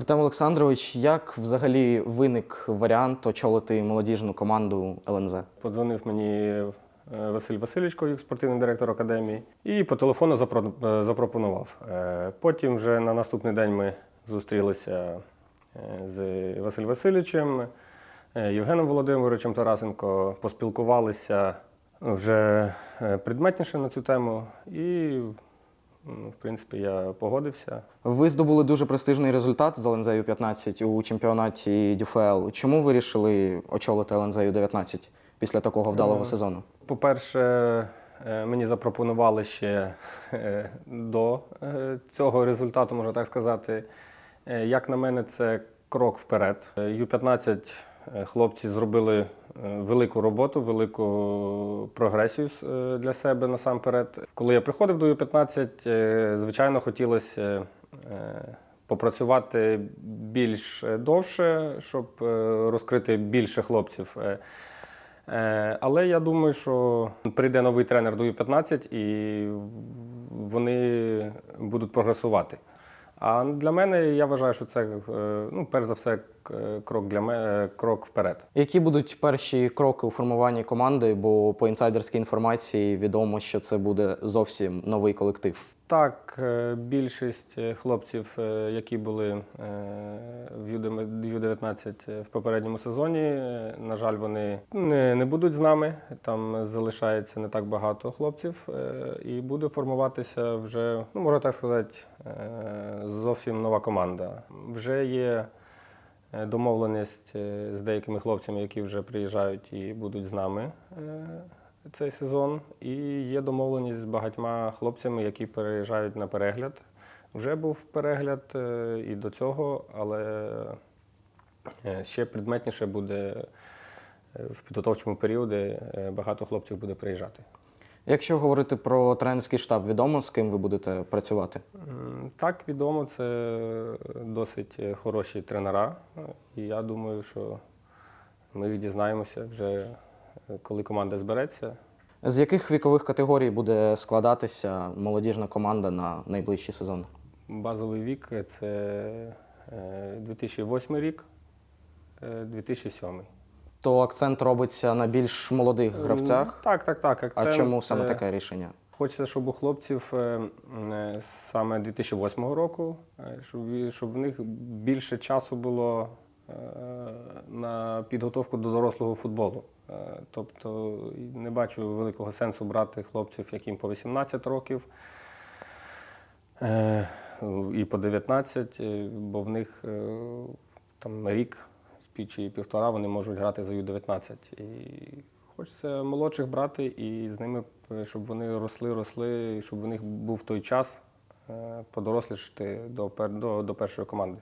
Артем Олександрович, як взагалі виник варіант очолити молодіжну команду ЛНЗ? Подзвонив мені е, Василь Васильович, Ковік, спортивний директор академії, і по телефону е, запропонував. Е, Потім вже на наступний день ми зустрілися з Василем Васильовичем, Євгеном Володимировичем Тарасенко, поспілкувалися вже предметніше на цю тему, і, в принципі, я погодився. Ви здобули дуже престижний результат з ЛНЗ Ю-15 у чемпіонаті ДЮФЛ. Чому ви вирішили очолити ЛНЗ Ю-19 після такого вдалого Е, сезону? По-перше, е, мені запропонували ще е, до цього результату, можна так сказати. Як на мене, це крок вперед. Е, Ю-15 е, хлопці зробили е, велику роботу, велику прогресію е, для себе насамперед. Коли я приходив до Ю-15, е, звичайно, хотілося е, попрацювати більш е, довше, щоб е, розкрити більше хлопців. Е, Е, Але я думаю, що прийде новий тренер до Ю-15 і вони будуть прогресувати. А для мене я вважаю, що це е, ну, перш за все крок для мене, крок вперед. Які будуть перші кроки у формуванні команди? Бо по інсайдерській інформації відомо, що це буде зовсім новий колектив. Так, е, більшість е, хлопців, е, які були в Ю-19 в попередньому сезоні, на жаль, вони не, не будуть з нами. Там залишається не так багато хлопців, і буде формуватися вже, ну можна так сказати, зовсім нова команда. Вже є домовленість з деякими хлопцями, які вже приїжджають і будуть з нами цей сезон. І є домовленість з багатьма хлопцями, які переїжджають на перегляд. Вже був перегляд е, і до цього, але е, ще предметніше буде е, в підготовчому періоді. Багато хлопців буде приїжджати. Якщо говорити про тренерський штаб, відомо з ким ви будете працювати? Так, відомо, це досить хороші тренера. І я думаю, що ми їх дізнаємося вже, коли команда збереться. З яких вікових категорій буде складатися молодіжна команда на найближчий сезон? Базовий вік це е, 2008 рік, е, 2007. То акцент робиться на більш молодих гравцях. Так, так, так. А чому саме е, таке рішення? Хочеться, щоб у хлопців е, е, саме 2008 року, е, щоб, в них більше часу було е, на підготовку до дорослого футболу. Е, Тобто не бачу великого сенсу брати хлопців, яким по 18 років е, і по 19, е, бо в них там рік чи півтора вони можуть грати за Ю-19. І хочеться молодших брати і з ними, щоб вони росли, росли, щоб в них був той час подорослішати до, до, до першої команди.